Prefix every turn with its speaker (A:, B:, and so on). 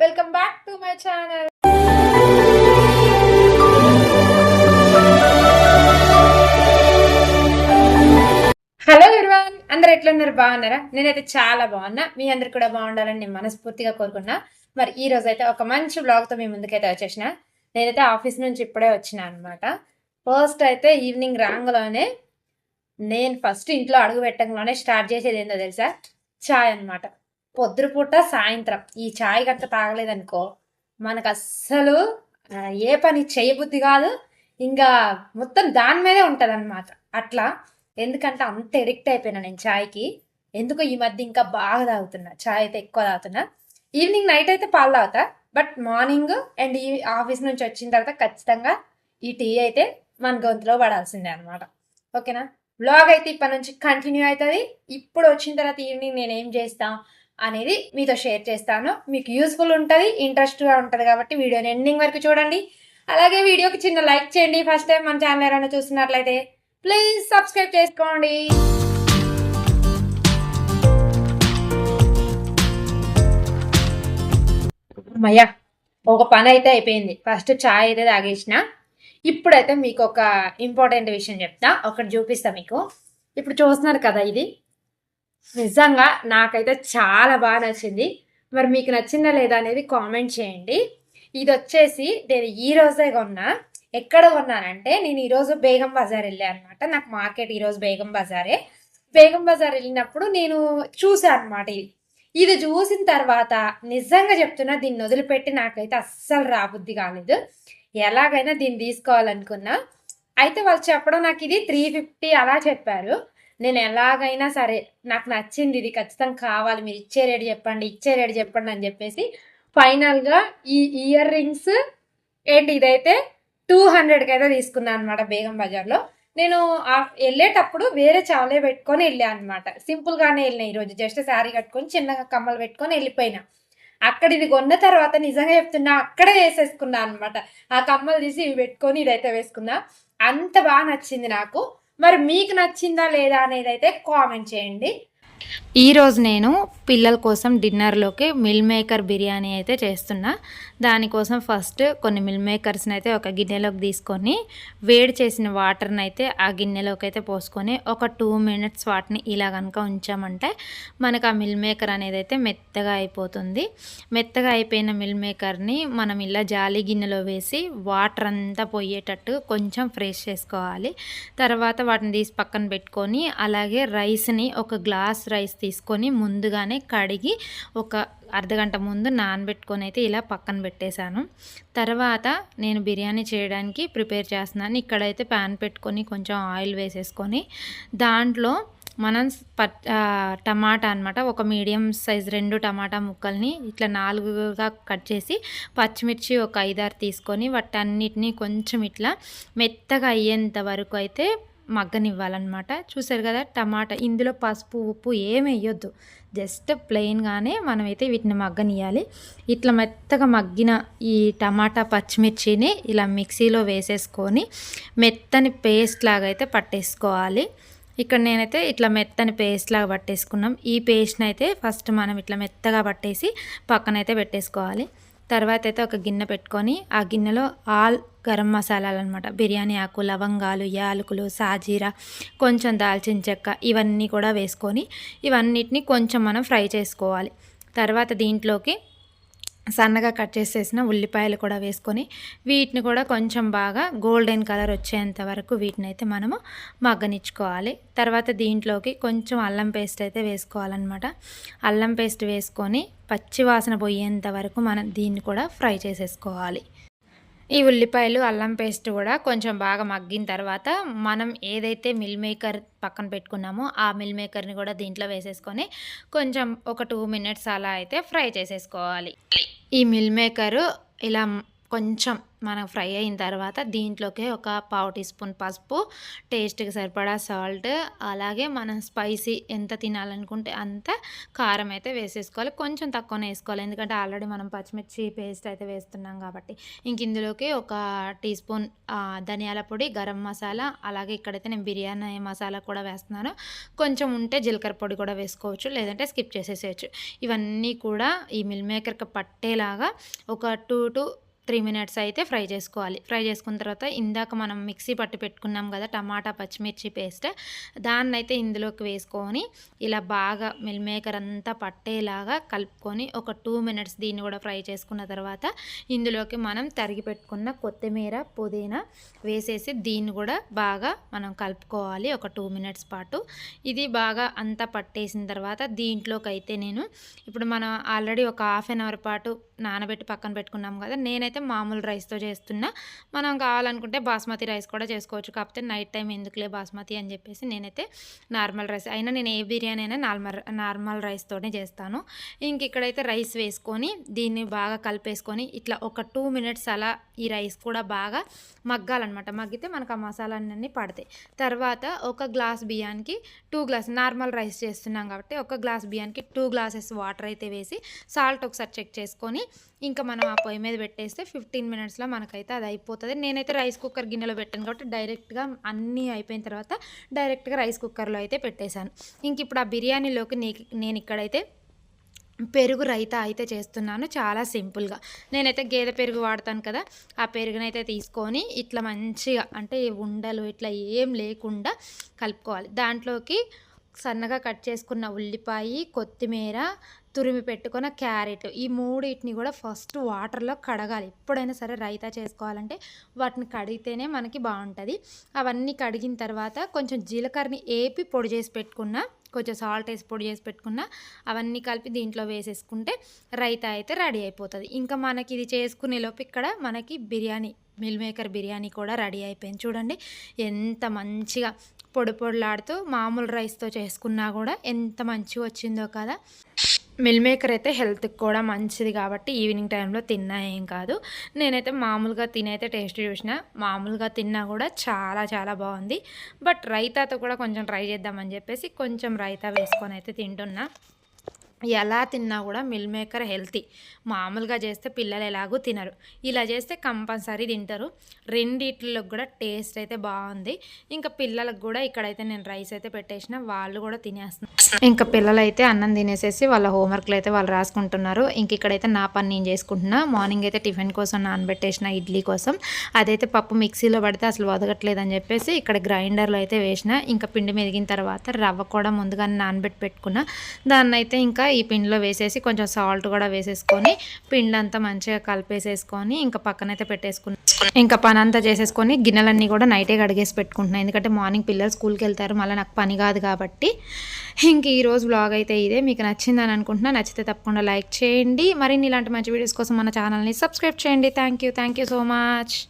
A: Welcome back to my channel hello everyone అందరు ఎట్లున్నారు? బాగున్నారా? నేనైతే చాలా బాగున్నా. మీ అందరు కూడా బాగుండాలని నేను మనస్ఫూర్తిగా కోరుకున్నా మరి ఈ రోజు అయితే ఒక మంచి బ్లాగ్తో మీ ముందుకైతే వచ్చేసిన. నేనైతే ఆఫీస్ నుంచి ఇప్పుడే వచ్చిన అనమాట ఫస్ట్ అయితే ఈవినింగ్ రాంగ్లోనే నేను ఫస్ట్ ఇంట్లో అడుగు పెట్టడంలోనే స్టార్ట్ చేసేది ఏందో తెలుసా? చాయ్ అన్నమాట. పొద్దుపూట సాయంత్రం ఈ చాయ్ గంట తాగలేదనుకో మనకు అస్సలు ఏ పని చేయబుద్ధి కాదు. ఇంకా మొత్తం దాని మీదే ఉంటుంది అనమాట అట్లా ఎందుకంటే అంత ఎడిక్ట్ అయిపోయినా నేను చాయ్కి. ఎందుకో ఈ మధ్య ఇంకా బాగా తాగుతున్నా. చాయ్ అయితే ఎక్కువ తాగుతున్నా. ఈవినింగ్ నైట్ అయితే పాలు తాగుతా. బట్ మార్నింగ్ అండ్ ఈ ఆఫీస్ నుంచి వచ్చిన తర్వాత ఖచ్చితంగా ఈ టీ అయితే మన గొంతులో పడాల్సిందే అనమాట ఓకేనా? బ్లాగ్ అయితే ఇప్పటి నుంచి కంటిన్యూ అవుతుంది. ఇప్పుడు వచ్చిన తర్వాత ఈవినింగ్ నేను ఏం చేస్తాను అనేది మీతో షేర్ చేస్తాను. మీకు యూస్ఫుల్ ఉంటుంది ఇంట్రెస్ట్గా ఉంటుంది కాబట్టి వీడియోని ఎండింగ్ వరకు చూడండి. అలాగే వీడియోకి చిన్న లైక్ చేయండి. ఫస్ట్ టైం మన ఛానల్ ఎవరైనా చూస్తున్నట్లయితే ప్లీజ్ సబ్స్క్రైబ్ చేసుకోండి. అమ్మయ్యా ఒక పని అయితే అయిపోయింది. ఫస్ట్ చాయ్ అయితే తాగేసిన. ఇప్పుడైతే మీకు ఒక ఇంపార్టెంట్ విషయం చెప్తా. ఒకటి చూపిస్తా మీకు. ఇప్పుడు చూస్తున్నారు కదా ఇది. నిజంగా నాకైతే చాలా బాగా నచ్చింది. మరి మీకు నచ్చిందా లేదా అనేది కామెంట్ చేయండి. ఇది వచ్చేసి నేను ఈ రోజే కొన్నా. ఎక్కడ కొన్నానంటే నేను ఈరోజు బేగం బజార్ వెళ్ళాను అనమాట నాకు మార్కెట్ ఈరోజు బేగం బజారే. బేగం బజార్ వెళ్ళినప్పుడు నేను చూసాను అనమాట ఇది. ఇది చూసిన తర్వాత నిజంగా చెప్తున్నా దీన్ని వదిలిపెట్టి నాకైతే అస్సలు రాబుద్ది కాలేదు. ఎలాగైనా దీన్ని తీసుకోవాలనుకున్నా. అయితే వాళ్ళు చెప్పడం నాకు ఇది త్రీ ఫిఫ్టీ అలా చెప్పారు. నేను ఎలాగైనా సరే నాకు నచ్చింది ఇది ఖచ్చితంగా కావాలి మీరు ఇచ్చే రేటు చెప్పండి ఇచ్చే రేటు చెప్పండి అని చెప్పేసి ఫైనల్గా ఈ ఇయర్ రింగ్స్ ఏంటి ఇదైతే టూ హండ్రెడ్కి అయితే తీసుకున్నాను అనమాట బేగం బజార్లో. నేను ఆ- వెళ్ళేటప్పుడు వేరే చావలే పెట్టుకొని వెళ్ళాను అనమాట సింపుల్గానే వెళ్ళిన ఈరోజు జస్ట్ శారీ కట్టుకొని చిన్నగా కమ్మలు పెట్టుకొని వెళ్ళిపోయినా. అక్కడ ఇది కొన్న తర్వాత నిజంగా చెప్తున్నా అక్కడే వేసేసుకున్నా అనమాట ఆ కమ్మలు తీసి ఇవి పెట్టుకొని ఇదైతే వేసుకున్నా. అంత బాగా నచ్చింది నాకు. మరి మీకు నచ్చిందా లేదా అనేది అయితే కామెంట్ చేయండి.
B: ఈరోజు నేను పిల్లల కోసం డిన్నర్లోకి మిల్ మేకర్ బిర్యానీ అయితే చేస్తున్నా. దానికోసం ఫస్ట్ కొన్ని మిల్ మేకర్స్ని అయితే ఒక గిన్నెలోకి తీసుకొని వేడి చేసిన వాటర్ని అయితే ఆ గిన్నెలోకి అయితే పోసుకొని ఒక టూ మినిట్స్ వాటిని ఇలా కనుక ఉంచామంటే మనకు ఆ మిల్ మేకర్ అనేది అయితే మెత్తగా అయిపోతుంది. మెత్తగా అయిపోయిన మిల్ మేకర్ని మనం ఇలా జాలి గిన్నెలో వేసి వాటర్ అంతా పోయేటట్టు కొంచెం ఫ్రెష్ చేసుకోవాలి. తర్వాత వాటిని తీసి పక్కన పెట్టుకొని అలాగే రైస్ని ఒక గ్లాస్ రైస్ తీసుకొని ముందుగానే కడిగి ఒక అర్ధగంట ముందు నానబెట్టుకొని అయితే ఇలా పక్కన పెట్టేశాను. తర్వాత నేను బిర్యానీ చేయడానికి ప్రిపేర్ చేస్తున్నాను. ఇక్కడైతే ప్యాన్ పెట్టుకొని కొంచెం ఆయిల్ వేసేసుకొని దాంట్లో మనం పట్ టమాటా అనమాట ఒక మీడియం సైజ్ రెండు టమాటా ముక్కల్ని ఇట్లా నాలుగుగా కట్ చేసి పచ్చిమిర్చి ఒక ఐదారు తీసుకొని వాటన్నిటిని కొంచెం ఇట్లా మెత్తగా అయ్యేంత వరకు అయితే మగ్గనివ్వాలన్నమాట. చూసారు కదా టమాటా ఇందులో పసుపు ఉప్పు ఏమి వేయొద్దు. జస్ట్ ప్లెయిన్గానే మనమైతే వీటిని మగ్గనియాలి ఇట్లా మెత్తగా మగ్గిన ఈ టమాటా పచ్చిమిర్చిని ఇలా మిక్సీలో వేసేసుకొని మెత్తని పేస్ట్ లాగా అయితే పట్టేసుకోవాలి. ఇక్కడ నేనైతే ఇట్లా మెత్తని పేస్ట్ లాగా పట్టేసుకున్నాం. ఈ పేస్ట్ని అయితే ఫస్ట్ మనం ఇట్లా మెత్తగా పట్టేసి పక్కనైతే పెట్టేసుకోవాలి. తర్వాత అయితే ఒక గిన్నె పెట్టుకొని ఆ గిన్నెలో ఆల్ గరం మసాలాలు అనమాట బిర్యానీ ఆకు లవంగాలు యాలకులు సాజీరా కొంచెం దాల్చిన చెక్క ఇవన్నీ కూడా వేసుకొని ఇవన్నిటిని కొంచెం మనం ఫ్రై చేసుకోవాలి. తర్వాత దీంట్లోకి సన్నగా కట్ చేసేసిన ఉల్లిపాయలు కూడా వేసుకొని వీటిని కూడా కొంచెం బాగా గోల్డెన్ కలర్ వచ్చేంత వరకు వీటిని అయితే మనము మగ్గనిచ్చుకోవాలి. తర్వాత దీంట్లోకి కొంచెం అల్లం పేస్ట్ అయితే వేసుకోవాలన్నమాట. అల్లం పేస్ట్ వేసుకొని పచ్చి వాసన పోయేంత వరకు మనం దీన్ని కూడా ఫ్రై చేసేసుకోవాలి. ఈ ఉల్లిపాయలు అల్లం పేస్ట్ కూడా కొంచెం బాగా మగ్గిన తర్వాత మనం ఏదైతే మిల్ మేకర్ పక్కన పెట్టుకున్నామో ఆ మిల్ మేకర్ని కూడా దీంట్లో వేసేసుకొని కొంచెం ఒక టూ మినిట్స్ అలా అయితే ఫ్రై చేసేసుకోవాలి. ఈ మిల్ మేకరు ఇలా కొంచెం మనం ఫ్రై అయిన తర్వాత దీంట్లోకి ఒక పావు టీ స్పూన్ పసుపు టేస్ట్కి సరిపడా సాల్ట్ అలాగే మనం స్పైసీ ఎంత తినాలనుకుంటే అంత కారం అయితే వేసేసుకోవాలి. కొంచెం తక్కువనే వేసుకోవాలి. ఎందుకంటే ఆల్రెడీ మనం పచ్చిమిర్చి పేస్ట్ అయితే వేస్తున్నాం కాబట్టి. ఇంక ఇందులోకి ఒక టీ స్పూన్ ధనియాల పొడి గరం మసాలా అలాగే ఇక్కడైతే నేను బిర్యానీ మసాలా కూడా వేస్తున్నాను. కొంచెం ఉంటే జీలకర్ర పొడి కూడా వేసుకోవచ్చు లేదంటే స్కిప్ చేసేసేయచ్చు. ఇవన్నీ కూడా ఈ మిల్ మేకర్కి పట్టేలాగా ఒక టూ టు త్రీ మినిట్స్ అయితే ఫ్రై చేసుకోవాలి. ఫ్రై చేసుకున్న తర్వాత ఇందాక మనం మిక్సీ పట్టి పెట్టుకున్నాం కదా టమాటా పచ్చిమిర్చి పేస్ట్ దాన్ని అయితే ఇందులోకి వేసుకొని ఇలా బాగా మిల్ మేకర్ అంతా పట్టేలాగా కలుపుకొని ఒక టూ మినిట్స్ దీన్ని కూడా ఫ్రై చేసుకున్న తర్వాత ఇందులోకి మనం తరిగి పెట్టుకున్న కొత్తిమీర పుదీనా వేసేసి దీన్ని కూడా బాగా మనం కలుపుకోవాలి ఒక టూ మినిట్స్ పాటు. ఇది బాగా అంతా పట్టేసిన తర్వాత దీంట్లోకి అయితే నేను ఇప్పుడు మనం ఆల్రెడీ ఒక హాఫ్ అన్ అవర్ పాటు నానబెట్టి పక్కన పెట్టుకున్నాం కదా నేనైతే మామూలు రైస్తో చేస్తున్నా. మనం కావాలనుకుంటే బాస్మతి రైస్ కూడా చేసుకోవచ్చు. కాకపోతే నైట్ టైం ఎందుకులే బాస్మతి అని చెప్పేసి నేనైతే నార్మల్ రైస్ అయినా నేను ఏ బిర్యానీ అయినా నార్మల్ నార్మల్ రైస్తోనే చేస్తాను. ఇంక ఇక్కడైతే రైస్ వేసుకొని దీన్ని బాగా కలిపేసుకొని ఇట్లా ఒక టూ మినిట్స్ అలా ఈ రైస్ కూడా బాగా మగ్గాలన్నమాట. మగ్గితే మనకు ఆ మసాలాలన్నీ పడతాయి. తర్వాత ఒక గ్లాస్ బియ్యానికి టూ గ్లాస్ నార్మల్ రైస్ చేస్తున్నాం కాబట్టి ఒక గ్లాస్ బియ్యానికి టూ గ్లాసెస్ వాటర్ అయితే వేసి సాల్ట్ ఒకసారి చెక్ చేసుకొని ఇంకా మనం ఆ పొయ్యి మీద పెట్టేస్తే ఫిఫ్టీన్ మినిట్స్లో మనకైతే అది అయిపోతుంది. నేనైతే రైస్ కుక్కర్ గిన్నెలో పెట్టాను కాబట్టి డైరెక్ట్గా అన్నీ అయిపోయిన తర్వాత డైరెక్ట్గా రైస్ కుక్కర్లో అయితే పెట్టేశాను. ఇంక ఇప్పుడు ఆ బిర్యానీలోకి నేను ఇక్కడైతే పెరుగు రైతా అయితే చేస్తున్నాను చాలా సింపుల్గా నేనైతే గేదె పెరుగు వాడతాను కదా ఆ పెరుగునైతే తీసుకొని ఇట్లా మంచిగా అంటే ఉండలు ఇట్లా ఏం లేకుండా కలుపుకోవాలి. దాంట్లోకి సన్నగా కట్ చేసుకున్న ఉల్లిపాయ కొత్తిమీర తురిమి పెట్టుకున్న క్యారెట్ ఈ మూడింటిని కూడా ఫస్ట్ వాటర్లో కడగాలి. ఎప్పుడైనా సరే రైతా చేసుకోవాలంటే వాటిని కడిగితేనే మనకి బాగుంటుంది. అవన్నీ కడిగిన తర్వాత కొంచెం జీలకర్రని ఏపి పొడి చేసి పెట్టుకున్న కొంచెం సాల్ట్ వేసి పొడి చేసి పెట్టుకున్న అవన్నీ కలిపి దీంట్లో వేసేసుకుంటే రైతా అయితే రెడీ అయిపోతుంది. ఇంకా మనకి ఇది చేసుకునే లోపు ఇక్కడ మనకి బిర్యానీ మిల్ మేకర్ బిర్యానీ కూడా రెడీ అయిపోయింది. చూడండి ఎంత మంచిగా పొడి పొడిలాడుతూ మామూలు రైస్తో చేసుకున్నా కూడా ఎంత మంచిగా వచ్చిందో కదా. మిల్ మేకర్ అయితే హెల్త్కి కూడా మంచిది కాబట్టి ఈవినింగ్ టైంలో తిన్నా ఏం కాదు. నేనైతే మామూలుగా తినైతే టేస్ట్ చూసిన మామూలుగా తిన్నా కూడా చాలా చాలా బాగుంది. బట్ రైతాతో కూడా కొంచెం ట్రై చేద్దామని చెప్పేసి కొంచెం రైతా వేసుకొని అయితే తింటున్నా. ఎలా తిన్నా కూడా మిల్ మేకర్ హెల్తీ. మామూలుగా చేస్తే పిల్లలు ఎలాగూ తినరు. ఇలా చేస్తే కంపల్సరీ తింటారు. రెండిట్లకు కూడా టేస్ట్ అయితే బాగుంది. ఇంకా పిల్లలకు కూడా ఇక్కడైతే నేను రైస్ అయితే పెట్టేసిన వాళ్ళు కూడా తినేస్తున్నారు. ఇంకా పిల్లలు అయితే అన్నం తినేసేసి వాళ్ళ హోంవర్క్లు అయితే వాళ్ళు రాసుకుంటున్నారు. ఇంక ఇక్కడైతే నా పని నేను చేసుకుంటున్నా. మార్నింగ్ అయితే టిఫిన్ కోసం నానబెట్టేసిన ఇడ్లీ కోసం. అదైతే పప్పు మిక్సీలో పడితే అసలు వదగట్లేదు అని చెప్పేసి ఇక్కడ గ్రైండర్లో అయితే వేసిన. ఇంకా పిండి మెదిగిన తర్వాత రవ్వ కూడా ముందుగానే నానబెట్టి పెట్టుకున్న. దాన్ని అయితే ఇంకా ఈ పిండిలో వేసేసి కొంచెం సాల్ట్ కూడా వేసేసుకొని పిండి అంతా మంచిగా కలిపేసేసుకొని ఇంకా పక్కనైతే పెట్టేసుకుని ఇంకా పని అంతా చేసేసుకొని గిన్నెలన్నీ కూడా నైటే కడిగేసి పెట్టుకుంటున్నాను ఎందుకంటే మార్నింగ్ పిల్లలు స్కూల్కి వెళ్తారు. మళ్ళీ నాకు పని కాదు కాబట్టి. ఇంక ఈరోజు బ్లాగ్ అయితే ఇదే. మీకు నచ్చిందని అనుకుంటున్నా. నచ్చితే తప్పకుండా లైక్ చేయండి. మరిన్ని ఇలాంటి మంచి వీడియోస్ కోసం మన ఛానల్ని సబ్స్క్రైబ్ చేయండి. Thank you thank you so much